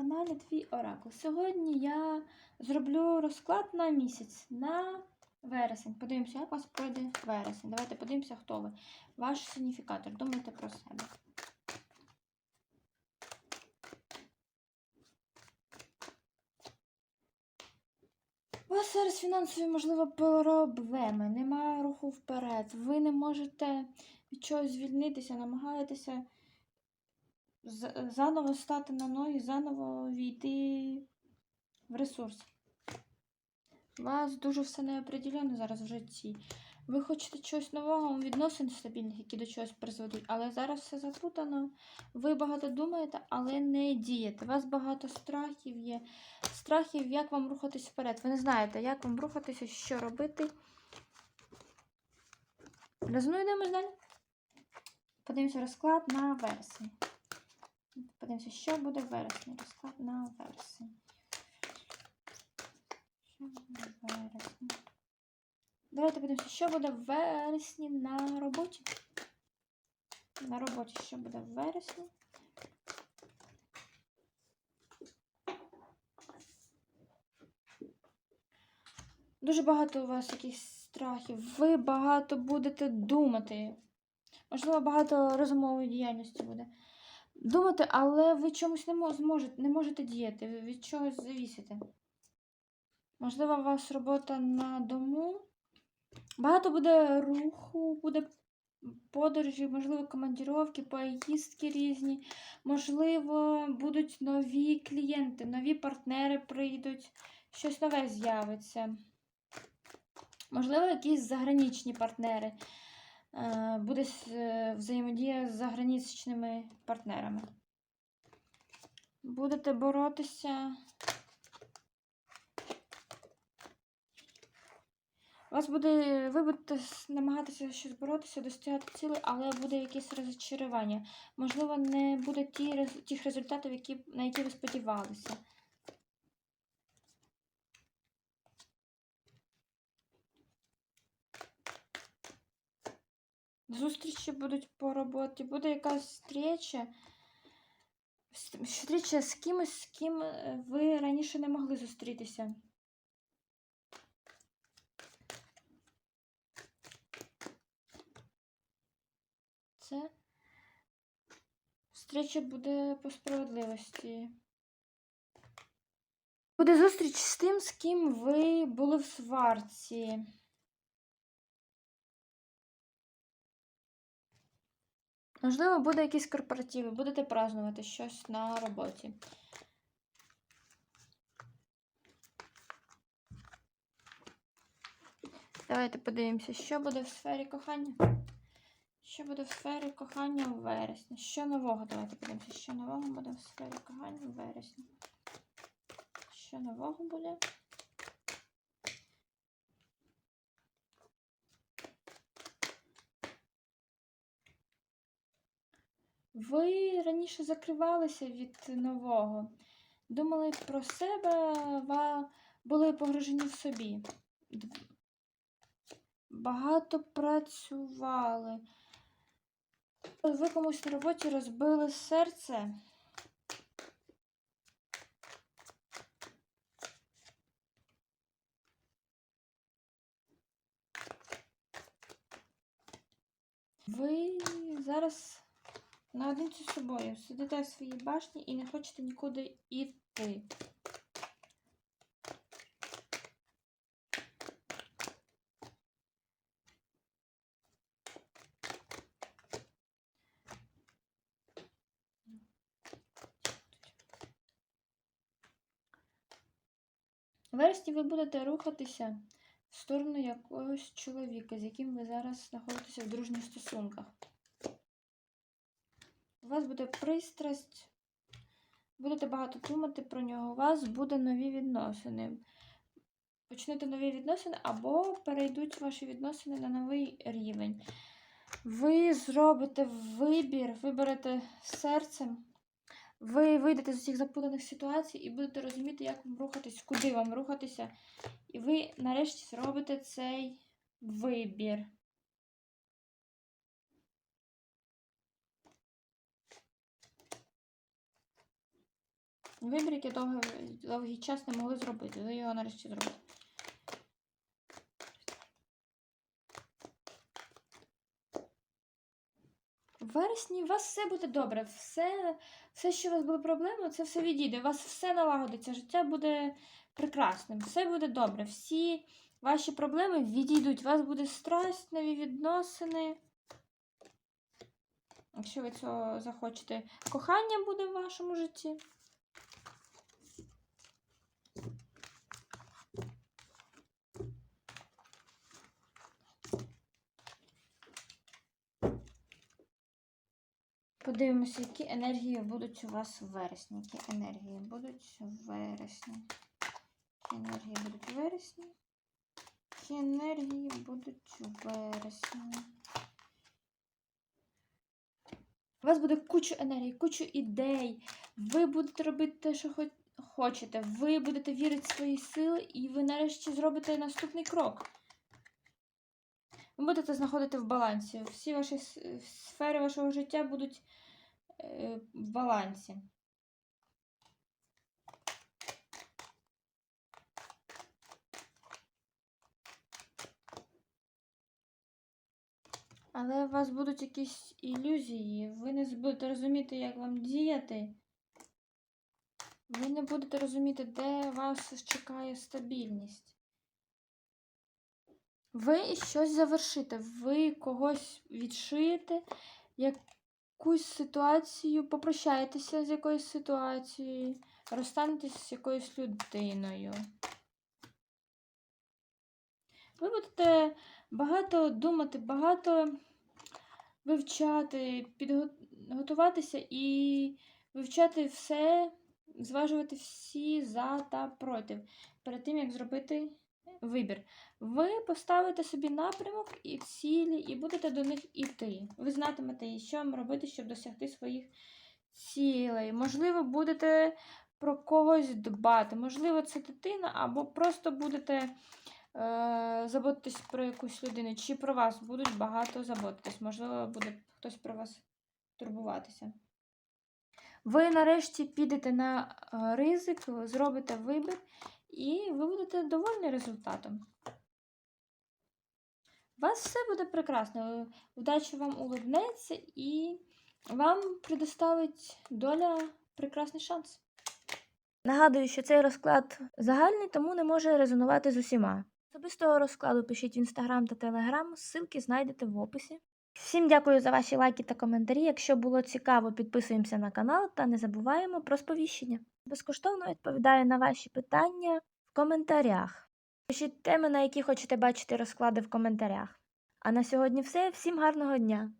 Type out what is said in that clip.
каналі Твій Оракул. Сьогодні я зроблю розклад на місяць на вересень. Подивимося, як у вас пройде вересень. Давайте подивимося, хто ви. Ваш сигніфікатор. Думайте про себе. У вас зараз фінансові, можливо, проблеми, немає руху вперед. Ви не можете від чогось звільнитися, намагаєтеся заново стати на ноги, заново війти в ресурс. У вас дуже все неопределенно зараз в житті. Ви хочете чогось нового, відносин стабільних, які до чогось призведуть, але зараз все запутано. Ви багато думаєте, але не дієте. У вас багато страхів є. Страхів, як вам рухатись вперед. Ви не знаєте, як вам рухатися, що робити. Резонуємо далі. Подивимося розклад на вересень. Подивимося, що буде в вересні. Розклад на вересень. Що буде вересні? Давайте подивимося, що буде в вересні на роботі. На роботі, що буде в вересні. Дуже багато у вас якихось страхів. Ви багато будете думати. Можливо, багато розумової діяльності буде. Думати, але ви чомусь не мо- зможете, не можете діяти, ви від чогось завісите. Можливо, у вас робота на дому. Багато буде руху, буде подорожі, можливо, командіровки, поїздки різні. Можливо, будуть нові клієнти, нові партнери прийдуть, щось нове з'явиться. Можливо, якісь заграничні партнери. Е, Буде е, взаємодія з заграничними партнерами. Будете боротися. Вас буде, ви будете намагатися щось боротися, досягати цілей, але буде якесь розчарування. Можливо, не буде ті, тих результатів, які, на які ви сподівалися. Зустрічі будуть по роботі, буде якась зустріча. Зустріча з кимось, з ким е, ви раніше не могли зустрітися. Це зустріча буде по справедливості. Буде зустріч з тим, з ким ви були в сварці. Можливо, буде якісь корпоративи, будете празднувати щось на роботі. Давайте подивимося, що буде в сфері кохання. Що буде в сфері кохання в вересні? Що нового? Давайте подивимося, що нового буде в сфері кохання в вересні. Що нового буде? Ви раніше закривалися від нового. Думали про себе, були погружені в собі. Багато працювали. Ви комусь на роботі розбили серце. Ви зараз наодинці з собою сидите в своїй башні і не хочете нікуди йти. Вересні ви будете рухатися в сторону якогось чоловіка, з яким ви зараз знаходитеся в дружніх стосунках. Вас буде пристрасть, будете багато думати про нього, у вас буде нові відносини. Почнете нові відносини або перейдуть ваші відносини на новий рівень. Ви зробите вибір, виберете серцем. Ви вийдете з усіх запутаних ситуацій і будете розуміти, як вам рухатись, куди вам рухатися. І ви нарешті зробите цей вибір. Вибір, який довгий, довгий час не могли зробити. Ви його нарешті зробите. В вересні у вас все буде добре. Все, все, що у вас були проблеми, це все відійде. У вас все налагодиться, життя буде прекрасним, все буде добре. Всі ваші проблеми відійдуть. У вас буде страсть, нові відносини. Якщо ви цього захочете, кохання буде в вашому житті. Подивимося, які енергії будуть у вас в вересні. Які енергії будуть в вересні. Які енергії будуть в вересні. Які енергії будуть у вересні. У вас буде куча енергії, куча ідей. Ви будете робити те, що хочете. Ви будете вірити в свої сили, і ви нарешті зробите наступний крок. Ви будете знаходити в балансі. Всі ваші сфери вашого життя будуть в балансі. Але у вас будуть якісь ілюзії, ви не будете розуміти, як вам діяти. Ви не будете розуміти, де вас чекає стабільність. Ви щось завершите, ви когось відшиєте, якусь ситуацію, попрощаєтеся з якоюсь ситуацією, розстанетесь з якоюсь людиною. Ви будете багато думати, багато вивчати, підготуватися і вивчати все, зважувати всі за та проти перед тим, як зробити вибір. Ви поставите собі напрямок і цілі, і будете до них іти. Ви знатимете, що вам робити, щоб досягти своїх цілей. Можливо, будете про когось дбати. Можливо, це дитина, або просто будете е, заботитись про якусь людину, чи про вас будуть багато заботитись. Можливо, буде хтось про вас турбуватися. Ви нарешті підете на е, ризик, зробите вибір, і ви будете довольні результатом. У вас все буде прекрасно. Удача вам улыбнеться і вам предоставить доля прекрасний шанс. Нагадую, що цей розклад загальний, тому не може резонувати з усіма. Особистого розкладу пишіть в інстаграм та телеграм, ссылки знайдете в описі. Всім дякую за ваші лайки та коментарі. Якщо було цікаво, підписуємося на канал та не забуваємо про сповіщення. Безкоштовно відповідаю на ваші питання в коментарях. Пишіть теми, на які хочете бачити розклади в коментарях. А на сьогодні все. Всім гарного дня!